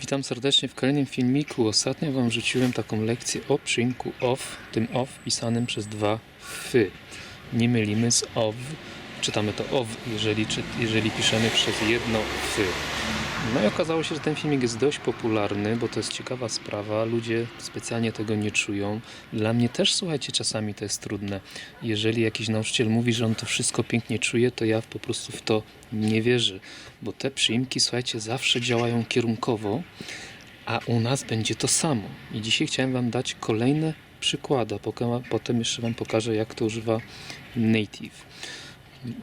Witam serdecznie w kolejnym filmiku. Ostatnio Wam rzuciłem taką lekcję o przyimku off, tym off pisanym przez dwa fy. Nie mylimy z of. Czytamy to of, jeżeli, czy, jeżeli piszemy przez jedno fy. No i okazało się, że ten filmik jest dość popularny, bo to jest ciekawa sprawa. Ludzie specjalnie tego nie czują. Dla mnie też, słuchajcie, czasami to jest trudne. Jeżeli jakiś nauczyciel mówi, że on to wszystko pięknie czuje, to ja po prostu w to nie wierzę. Bo te przyimki, słuchajcie, zawsze działają kierunkowo, a u nas będzie to samo. I dzisiaj chciałem Wam dać kolejne przykłady, a potem jeszcze Wam pokażę, jak to używa native.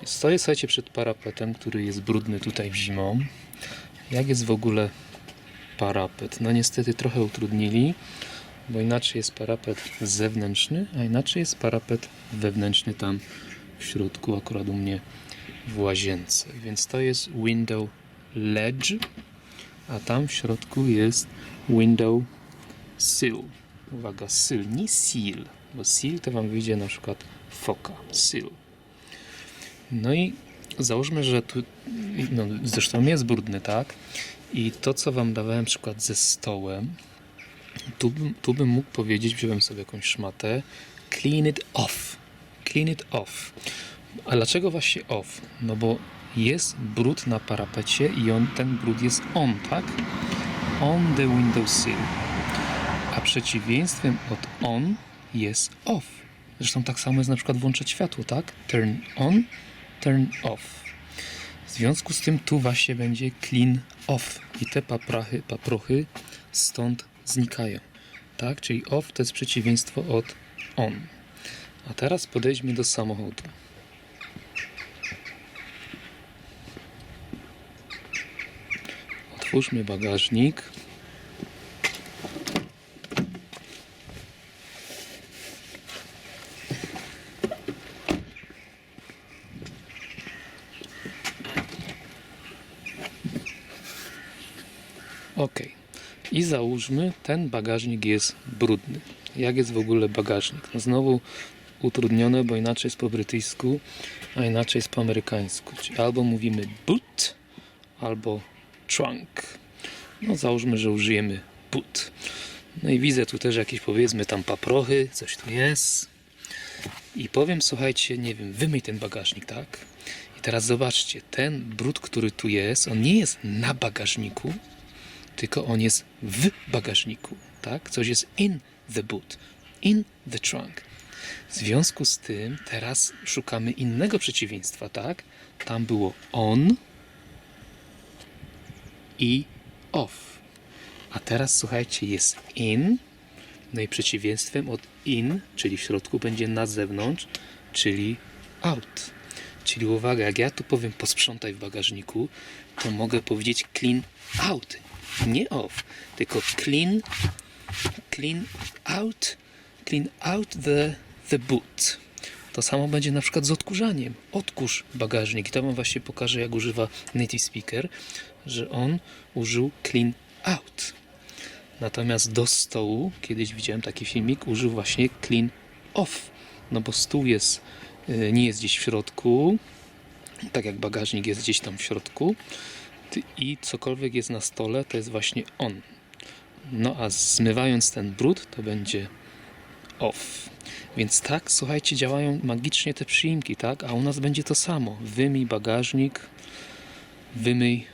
Stoję, słuchajcie, przed parapetem, który jest brudny tutaj w zimą. Jak jest w ogóle parapet? No niestety trochę utrudnili, bo inaczej jest parapet zewnętrzny, a inaczej jest parapet wewnętrzny tam w środku, akurat u mnie w łazience. Więc to jest window ledge, a tam w środku jest window sill. Uwaga, sill, nie seal, bo seal to wam wyjdzie na przykład foka, sill. No i załóżmy, że tu, no zresztą jest brudny, tak? I to, co wam dawałem przykład ze stołem, tu, tu bym mógł powiedzieć, wziąłem sobie jakąś szmatę, clean it off. Clean it off. A dlaczego właśnie off? No bo jest brud na parapecie i on, ten brud jest on, tak? On the windowsill. A przeciwieństwem od on jest off. Zresztą tak samo jest na przykład włączać światło, tak? Turn on, turn off. W związku z tym tu właśnie będzie clean off i te paprachy, paprochy stąd znikają. Tak? Czyli off to jest przeciwieństwo od on. A teraz podejdźmy do samochodu. Otwórzmy bagażnik. Ok. I załóżmy, ten bagażnik jest brudny. Jak jest w ogóle bagażnik? No znowu utrudnione, bo inaczej jest po brytyjsku, a inaczej jest po amerykańsku. Czyli albo mówimy boot, albo trunk. No załóżmy, że użyjemy boot. No i widzę tu też jakieś powiedzmy tam paprochy, coś tu jest. I powiem, słuchajcie, nie wiem, wymyj ten bagażnik, tak? I teraz zobaczcie, ten brud, który tu jest, on nie jest na bagażniku, tylko on jest w bagażniku, tak? Coś jest in the boot, in the trunk. W związku z tym teraz szukamy innego przeciwieństwa, tak? Tam było on i off. A teraz słuchajcie, jest in, no i przeciwieństwem od in, czyli w środku będzie na zewnątrz, czyli out. Czyli uwaga, jak ja tu powiem posprzątaj w bagażniku, to mogę powiedzieć clean out. Nie off, tylko clean, clean out, clean out the, the boot. To samo będzie na przykład z odkurzaniem. Odkurz bagażnik. I to wam właśnie pokażę, jak używa native speaker, że on użył clean out. Natomiast do stołu, kiedyś widziałem taki filmik, użył właśnie clean off. No bo stół jest, y, nie jest gdzieś w środku, tak jak bagażnik jest gdzieś tam w środku i cokolwiek jest na stole, to jest właśnie on. No a zmywając ten brud, to będzie off. Więc tak, słuchajcie, działają magicznie te przyimki, tak? A u nas będzie to samo. Wymyj bagażnik, wymyj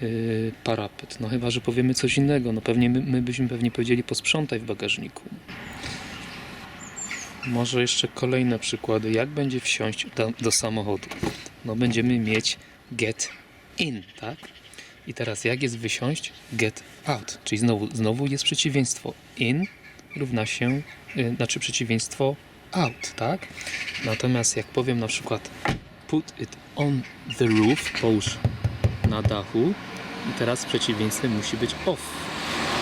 yy, parapet. No chyba, że powiemy coś innego. No pewnie my, my byśmy pewnie powiedzieli posprzątaj w bagażniku. Może jeszcze kolejne przykłady. Jak będzie wsiąść do, do samochodu? No będziemy mieć get in, tak? I teraz jak jest wysiąść? Get out. Czyli znowu, znowu jest przeciwieństwo. In równa się, y, znaczy przeciwieństwo out, tak? Natomiast jak powiem na przykład put it on the roof, połóż na dachu i teraz przeciwieństwem musi być off.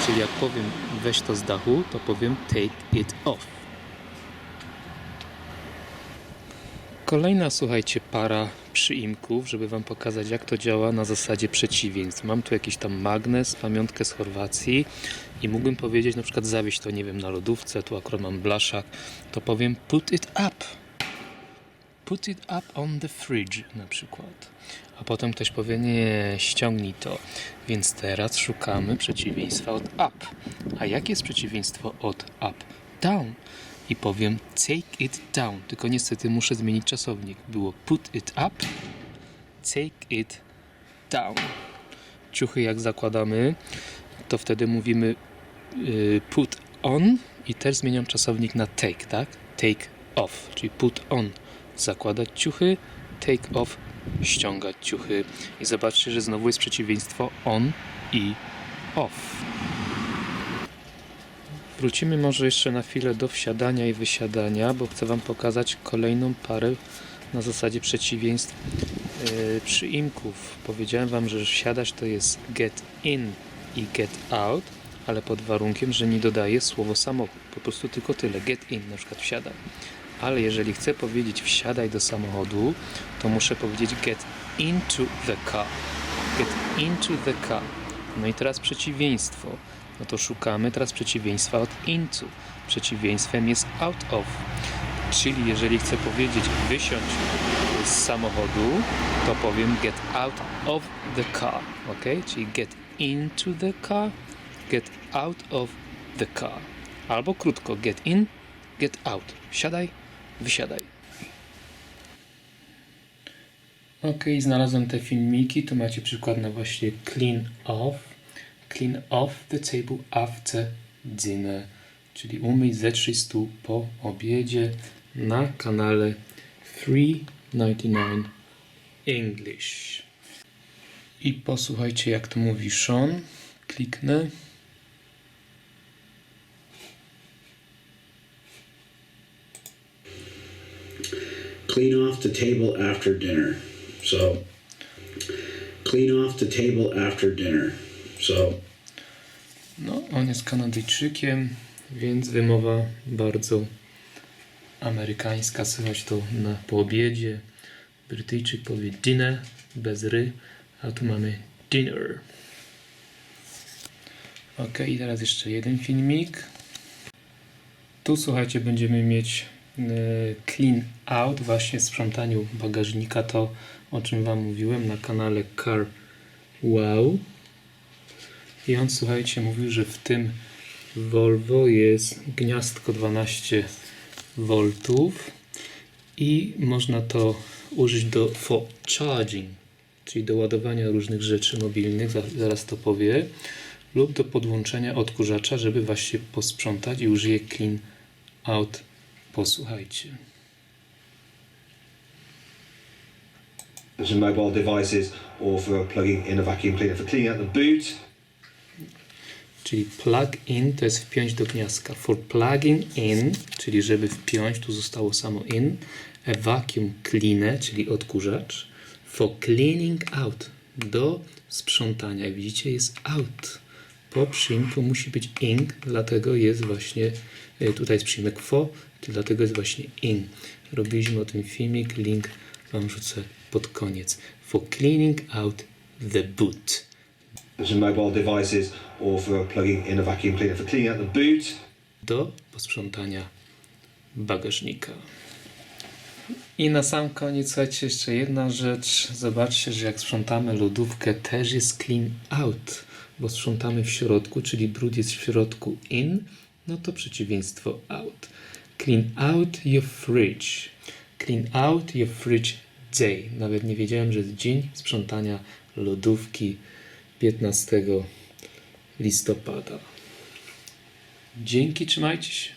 Czyli jak powiem weź to z dachu, to powiem take it off. Kolejna, słuchajcie, para przyimków, żeby Wam pokazać, jak to działa na zasadzie przeciwieństw. Mam tu jakiś tam magnes, pamiątkę z Chorwacji i mógłbym powiedzieć, na przykład zawieść to, nie wiem, na lodówce, tu akurat mam blaszak, to powiem put it up. Put it up on the fridge na przykład. a potem ktoś powie, nie, ściągnij to. Więc teraz szukamy przeciwieństwa od up. A jakie jest przeciwieństwo od up? Down. I powiem take it down. Tylko niestety muszę zmienić czasownik. Było put it up, take it down. Ciuchy jak zakładamy, to wtedy mówimy y, put on i też zmieniam czasownik na take, tak? Take off, czyli put on zakładać ciuchy, take off ściągać ciuchy. I zobaczcie, że znowu jest przeciwieństwo on i off. Wrócimy może jeszcze na chwilę do wsiadania i wysiadania, bo chcę Wam pokazać kolejną parę na zasadzie przeciwieństw yy, przyimków. Powiedziałem Wam, że wsiadać to jest get in i get out, ale pod warunkiem, że nie dodaję słowo samochód. Po prostu tylko tyle. Get in, na przykład wsiadaj. Ale jeżeli chcę powiedzieć wsiadaj do samochodu, to muszę powiedzieć get into the car. Get into the car. No i teraz przeciwieństwo. No to szukamy teraz przeciwieństwa od into. Przeciwieństwem jest out of. Czyli jeżeli chcę powiedzieć wysiąść z samochodu, to powiem get out of the car. Ok? Czyli get into the car, get out of the car. Albo krótko get in, get out. Wsiadaj, wysiadaj. Ok, znalazłem te filmiki. Tu macie przykład na właśnie clean off. Clean off the table after dinner. Czyli umyj, zetrzyj stół po obiedzie na kanale 399 English. I posłuchajcie jak to mówi Sean. Kliknę. clean off the table after dinner. So, clean off the table after dinner. So, No, on jest Kanadyjczykiem, więc wymowa bardzo amerykańska. Słychać to na, po obiedzie. Brytyjczyk powie dinner bez ry, a tu mamy dinner. Ok, i teraz jeszcze jeden filmik. Tu słuchajcie, będziemy mieć e, clean out, właśnie sprzątaniu bagażnika, to o czym Wam mówiłem na kanale Car Wow. I on, słuchajcie, mówił, że w tym Volvo jest gniazdko 12 V i można to użyć do for charging, czyli do ładowania różnych rzeczy mobilnych, za- zaraz to powie, lub do podłączenia odkurzacza, żeby właśnie posprzątać i użyje clean out. Posłuchajcie. and mobile devices or for plugging in a vacuum cleaner for cleaning out the boot. Czyli plug in to jest wpiąć do gniazdka. For plugging in, czyli żeby wpiąć, tu zostało samo in. A vacuum cleaner, czyli odkurzacz. For cleaning out, do sprzątania. Widzicie jest out. Po przyimku musi być in, dlatego jest właśnie, e, tutaj jest przyjmek for, dlatego jest właśnie in. Robiliśmy o tym filmik, link Wam rzucę pod koniec. For cleaning out the boot. Mobile devices cleaning out the boot. do posprzątania bagażnika. I na sam koniec, słuchajcie, jeszcze jedna rzecz. Zobaczcie, że jak sprzątamy lodówkę, też jest clean out, bo sprzątamy w środku, czyli brud jest w środku in, no to przeciwieństwo out. Clean out your fridge. Clean out your fridge day. Nawet nie wiedziałem, że jest dzień sprzątania lodówki 15 listopada. Dzięki, trzymajcie się.